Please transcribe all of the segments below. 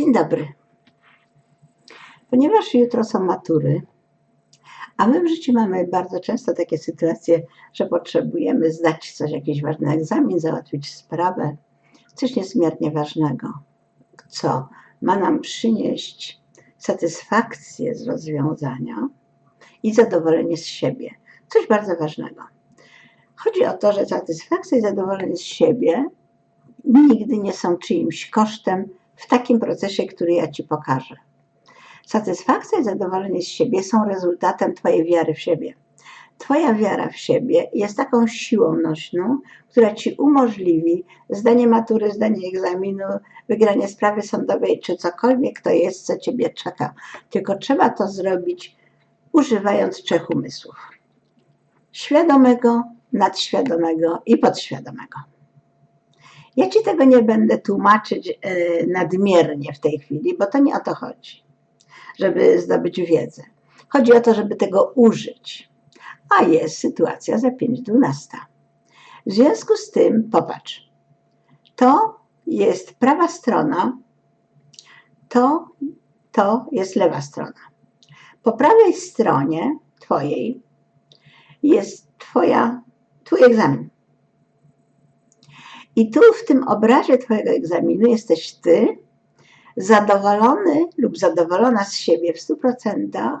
Dzień dobry. Ponieważ jutro są matury, a my w życiu mamy bardzo często takie sytuacje, że potrzebujemy zdać coś, jakiś ważny egzamin, załatwić sprawę, coś niezmiernie ważnego, co ma nam przynieść satysfakcję z rozwiązania i zadowolenie z siebie. Coś bardzo ważnego. Chodzi o to, że satysfakcja i zadowolenie z siebie nigdy nie są czyimś kosztem w takim procesie, który ja Ci pokażę. Satysfakcja i zadowolenie z siebie są rezultatem Twojej wiary w siebie. Twoja wiara w siebie jest taką siłą nośną, która Ci umożliwi zdanie matury, zdanie egzaminu, wygranie sprawy sądowej, czy cokolwiek to jest, co Ciebie czeka. Tylko trzeba to zrobić używając trzech umysłów. Świadomego, nadświadomego i podświadomego. Ja Ci tego nie będę tłumaczyć e, nadmiernie w tej chwili, bo to nie o to chodzi, żeby zdobyć wiedzę. Chodzi o to, żeby tego użyć. A jest sytuacja za 5.12. W związku z tym, popatrz, to jest prawa strona, to, to jest lewa strona. Po prawej stronie Twojej jest twoja, Twój egzamin. I tu w tym obrazie Twojego egzaminu jesteś Ty, zadowolony lub zadowolona z siebie w 100%,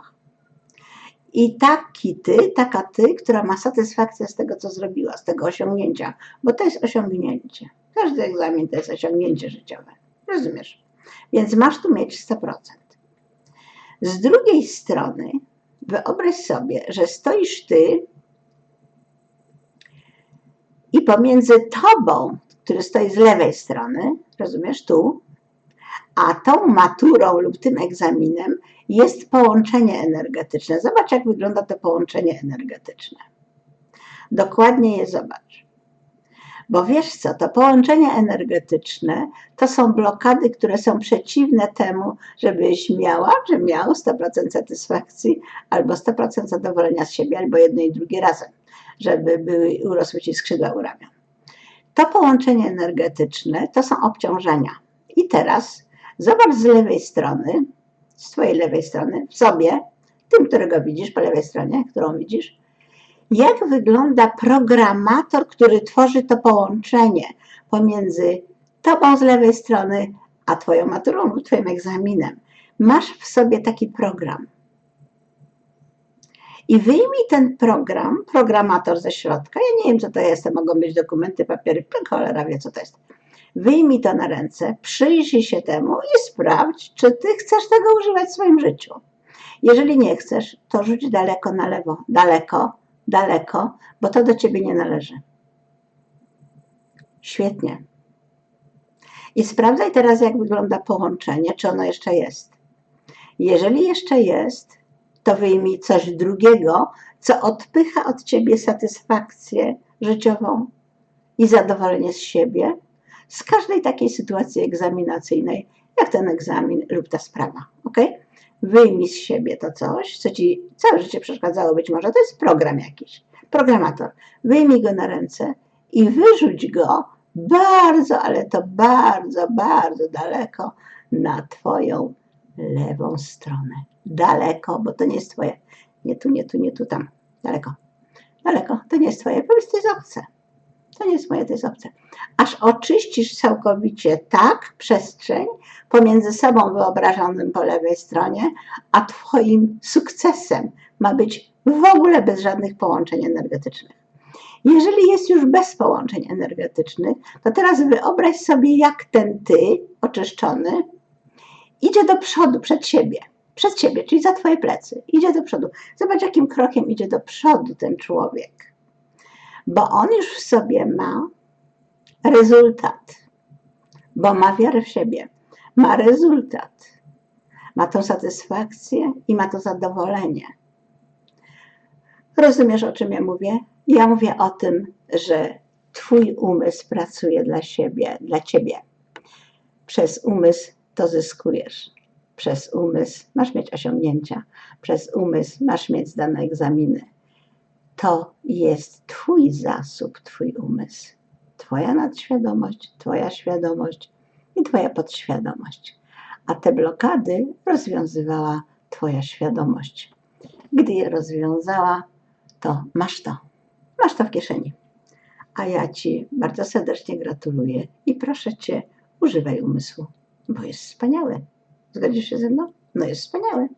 i taki Ty, taka Ty, która ma satysfakcję z tego, co zrobiła, z tego osiągnięcia, bo to jest osiągnięcie. Każdy egzamin to jest osiągnięcie życiowe. Rozumiesz? Więc masz tu mieć 100%. Z drugiej strony, wyobraź sobie, że stoisz Ty i pomiędzy tobą, który stoi z lewej strony, rozumiesz, tu, a tą maturą lub tym egzaminem jest połączenie energetyczne. Zobacz, jak wygląda to połączenie energetyczne. Dokładnie je zobacz. Bo wiesz co, to połączenie energetyczne to są blokady, które są przeciwne temu, żebyś miała, że miał 100% satysfakcji albo 100% zadowolenia z siebie, albo jedno i drugie razem żeby były, urosły ci skrzydła u ramion. To połączenie energetyczne to są obciążenia. I teraz zobacz z lewej strony, z twojej lewej strony, w sobie, tym, którego widzisz po lewej stronie, którą widzisz, jak wygląda programator, który tworzy to połączenie pomiędzy tobą z lewej strony, a twoją maturą lub twoim egzaminem. Masz w sobie taki program i wyjmij ten program, programator ze środka. Ja nie wiem, co to jest, to mogą być dokumenty, papiery, cholera wie, co to jest. Wyjmij to na ręce, przyjrzyj się temu i sprawdź, czy ty chcesz tego używać w swoim życiu. Jeżeli nie chcesz, to rzuć daleko na lewo, daleko, daleko, bo to do ciebie nie należy. Świetnie. I sprawdzaj teraz, jak wygląda połączenie, czy ono jeszcze jest. Jeżeli jeszcze jest, to wyjmij coś drugiego, co odpycha od ciebie satysfakcję życiową i zadowolenie z siebie z każdej takiej sytuacji egzaminacyjnej, jak ten egzamin lub ta sprawa. Ok? Wyjmij z siebie to coś, co ci całe życie przeszkadzało, być może to jest program jakiś, programator. Wyjmij go na ręce i wyrzuć go bardzo, ale to bardzo, bardzo daleko na Twoją lewą stronę daleko, bo to nie jest twoje. Nie tu, nie tu, nie tu, tam. Daleko. Daleko. To nie jest twoje. Powiedz, to jest obce. To nie jest moje, to jest obce. Aż oczyścisz całkowicie tak przestrzeń pomiędzy sobą wyobrażonym po lewej stronie, a twoim sukcesem ma być w ogóle bez żadnych połączeń energetycznych. Jeżeli jest już bez połączeń energetycznych, to teraz wyobraź sobie, jak ten ty, oczyszczony, idzie do przodu, przed siebie przed ciebie, czyli za twoje plecy. Idzie do przodu. Zobacz, jakim krokiem idzie do przodu ten człowiek. Bo on już w sobie ma rezultat, bo ma wiarę w siebie, ma rezultat, ma tą satysfakcję i ma to zadowolenie. Rozumiesz, o czym ja mówię? Ja mówię o tym, że Twój umysł pracuje dla siebie, dla Ciebie. Przez umysł to zyskujesz przez umysł masz mieć osiągnięcia, przez umysł masz mieć zdane egzaminy. To jest Twój zasób, Twój umysł, Twoja nadświadomość, Twoja świadomość i Twoja podświadomość. a te blokady rozwiązywała Twoja świadomość. Gdy je rozwiązała, to masz to. Masz to w kieszeni. A ja Ci bardzo serdecznie gratuluję i proszę Cię, używaj umysłu, bo jest wspaniały. Zgodzisz się ze mną? No jest wspaniały.